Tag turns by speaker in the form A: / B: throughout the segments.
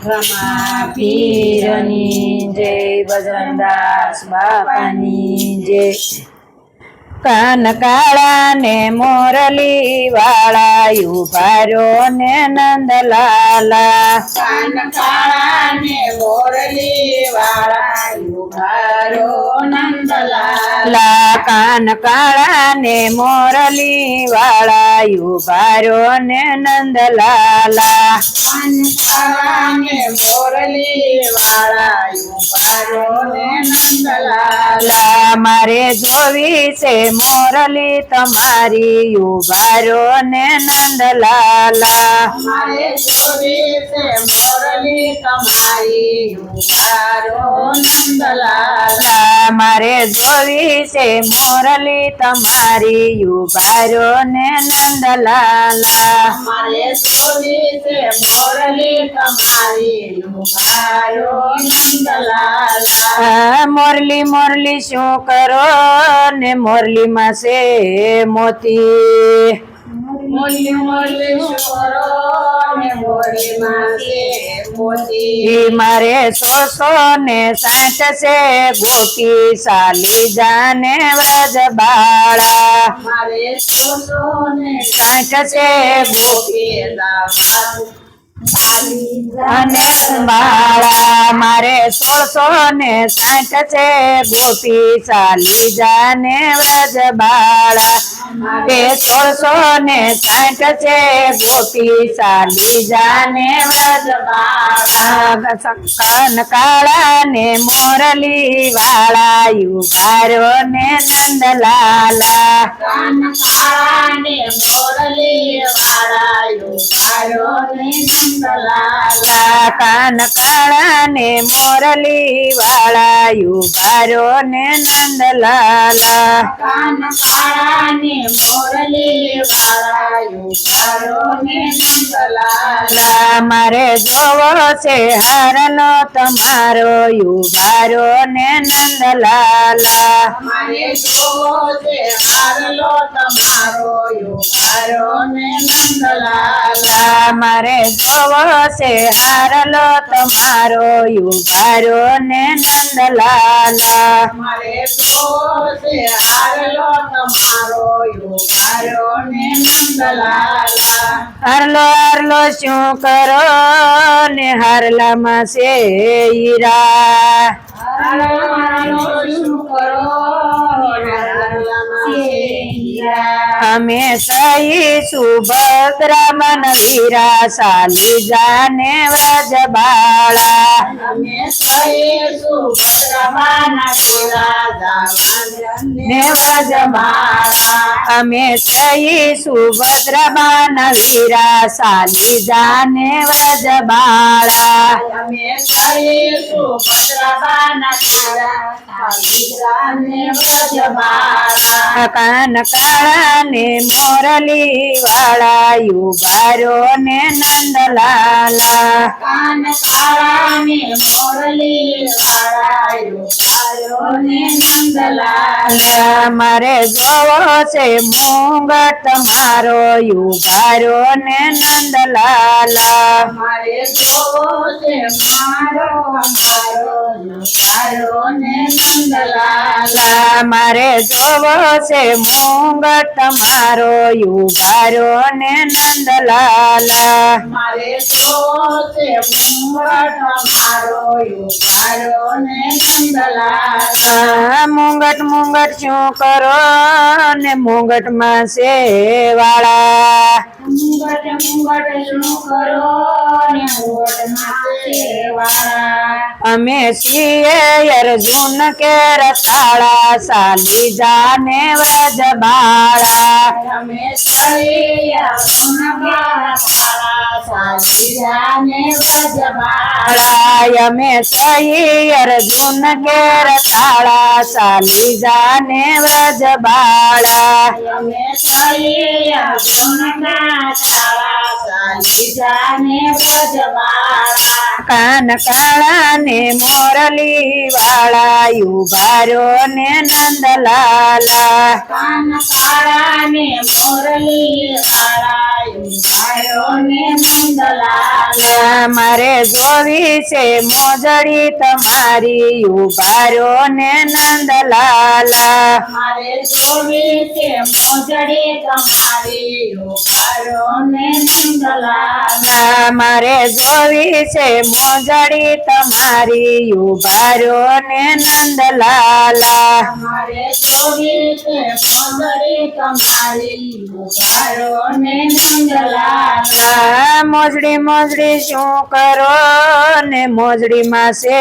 A: રમા જય બજરંગદાસ બાપાની જય કાન કાળા ને મોરલી વાળા ઉભારો ને નંદલાલા
B: કાન ને મોરલી વાળા
A: કાન કાળા ને મોરલી વાળા ઉભારો ને નંદલાલા.
B: કાન ને મોરલી વાળા યુગારો ને નંદલાલ.
A: મારે જોવી છે મોરલી તમારી યુભારો ને નંદલાલા.
B: મારે જોવી છે મોરલી તમારી યુગારો નંદલાલ.
A: મારે જોવી છે મોરલી તમારી ઉભારો ને નંદલાલા
B: મારે જોવી છે મોરલી તમારી
A: મોરલી મોરલી શું કરો ને મોરલી માં છે મોતી? મારે સોસો ને સાઠ છે ગોપી સાલી જાને વ્રજ બાળા.
B: મારે સોસો ને
A: સાઠ છે ગોપી અને બાળા મારે સોળસો ને સાઠ છે, ગોપી ચાલી જાને વ્રજ બાળા. તે સોળસો ને સાઠ છે, ગોપી ચાલી જાને વ્રજ બાળા. કાળા ને મોરલી વાળા યુગારો ને નંદલાલા
B: કાન કાળા ને મોરલી વાળા યુગારો ને નંદલાલા.
A: કાન કાળા ને મોરલી વાળા યુગારો ને નંદલાલા મારે જોવો છે હારનો તમારો યુગારો ને નંદલાલા.
B: મારે જોવો છે હારલો તમારો નંદલાલ
A: લા મારે જોવો છે હારલો તમારો યુગારો ને નંદલાલા
B: મારે જોવો છે હારલો તમારો યુગારો ને નંદલાલા
A: હરલો હરલો શું કરો ને હારલામાં છે ઈરા
B: હરલો હરલો શું કરો હારલામાં છે.
A: અમે સહી સુભદ્રા મન વીરા સાલી જાને વ્રજ બાળા.
B: અમે કહીશું ભદ્રવાના શિરા જાવાને
A: ને વ્રજ બાળા. અમે સહી સુભદ્રા મન વીરા સાલી જાને વ્રજ બાળા.
B: અમે કહીશું ભદ્રવાના શિરા જાવાને વ્રજબાળા.
A: કાન કાળા ને મોરલી વાળા યુગારો ને નંદલાલા.
B: કાન કાળા ને મોરલી વાળા યુગારો ને નંદલાલ
A: મારે જોવો છે મુંગટ મારો યુગારો ને નંદલાલા.
B: મારે જોવો છે મારો મારો
A: મારે જોવો છે મુંગટ તમારો યુગારો ને નંદલાલા.
B: મારે જોવો છે મુંગટ તમારો યુગારો ને નંદલાલા
A: મુંગટ મુંગટ શું કરો ને મુંગટમાં છે વાળા
B: મુંગટ મુંગટ શું કરો ને મુંગટ છે વાળા
A: અમે છીએ અર્જુન કે રતાળા સાલી જાને વ્રજ બાળા.
B: सही अर्जुन સુનગા સાળા साली જાને વ્રજબાળા
A: બાળા અમે સહી અર્જુન કે રતાળા સાલી જાને કાન કાળા ને મોરલી વાળા યુભારો ને નંદલાલા.
B: કાન કાળા ને મોરલી વાળા ભાયો ને નંદલાલ.
A: મારે જોવી છે મોજડી તમારી યુભારો ને નંદલાલા.
B: મારે જોવી છે મોજડી તમારી ઉભારો ને નંદલાલા.
A: મારે જોવી છે મોજડી તમારી ઉભારો ને નંદલાલા.
B: મારે જોવી તમારી ઉભારો ને નંદલાલા.
A: મોજડી મોજડી શું કરો ને મોજડીમાં છે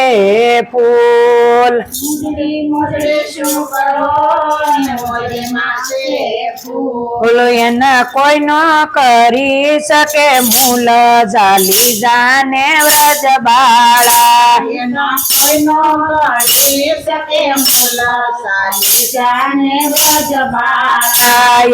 A: ફૂલ?
B: ફૂલ?
A: એના કોઈ ન કરી શકે મૂલ જાલી જાને વ્રજ બાળા.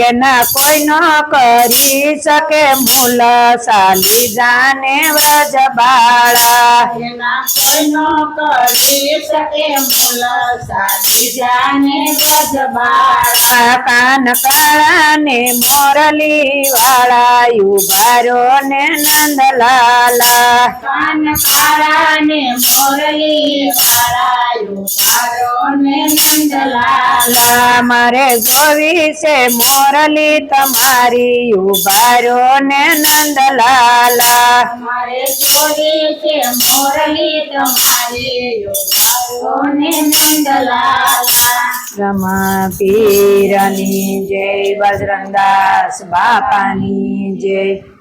B: એના
A: કોઈ ન કરી શકે મૂલ સાલી જાને વ્રજ બાળા.
B: એના કોઈનો કરી શકે મૂલ સાલી જાને વ્રજ
A: બાળા. કાન કાળા ને મોરલી વાળા યુભારો ને નંદલાલા
B: કાન કાળા ને મોરલી વાળાયું મારો
A: જોવી છે મોરલી તમારી ઉભારો ને નંદલાલા.
B: મારે જોવી છે મોરલી તમારી મારો ને નંદલાલા.
A: રમા પીરની જય બજરંગદાસ બાપાની જય.